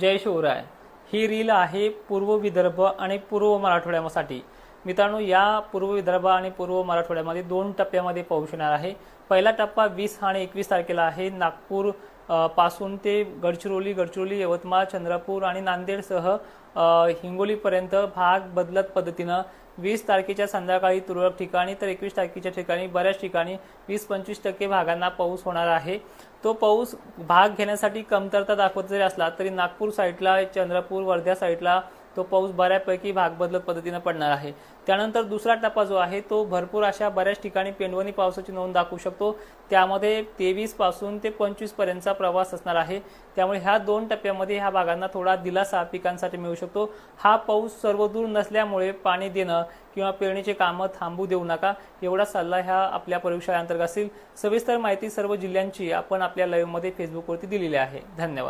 जय शिवराय ही reel आहे पूर्व विदर्भ आणि पूर्व मराठवाड्यासाठी. मित्रांनो या पूर्व विदर्भ आणि पूर्व मराठवाड्यामध्ये दोन टप्प्यामध्ये पोहोचणार आहे. पहिला टप्पा वीस आणि एकवीस तारखेला आहे. नागपूर पासून ते गडचिरोली गडचिरोली यवतमाळ चंद्रपूर आणि नांदेडसह हिंगोलीपर्यंत भाग बदलत पद्धतीनं वीस तारखेच्या संध्याकाळी तुरळक ठिकाणी तर एकवीस तारखेच्या ठिकाणी बऱ्याच ठिकाणी वीस पंचवीस टक्के भागांना पाऊस होणार आहे. तो पाऊस भाग घेण्यासाठी कमतरता दाखवत जरी असला तरी नागपूर साईडला चंद्रपूर वर्ध्या साईडला तो पाऊस बऱ्यापैकी भाग बदलत पद्धतीनं पडणार आहे. त्यानंतर दुसरा टप्पा जो आहे तो भरपूर अशा बऱ्याच ठिकाणी पेंडवणी पावसाची नोंद दाखवू शकतो. त्यामध्ये तेवीसपासून ते पंचवीस पर्यंतचा प्रवास असणार आहे. त्यामुळे ह्या दोन टप्प्यामध्ये ह्या भागांना थोडा दिलासा पिकांसाठी मिळू शकतो. हा पाऊस सर्वदूर नसल्यामुळे पाणी देणं किंवा पेरणीचे कामं थांबू देऊ नका. एवढा सल्ला ह्या आपल्या प्रयोगशाळेअंतर्गत असेल. सविस्तर माहिती सर्व जिल्ह्यांची आपण आपल्या लाईव्हमध्ये फेसबुकवरती दिलेली आहे. धन्यवाद.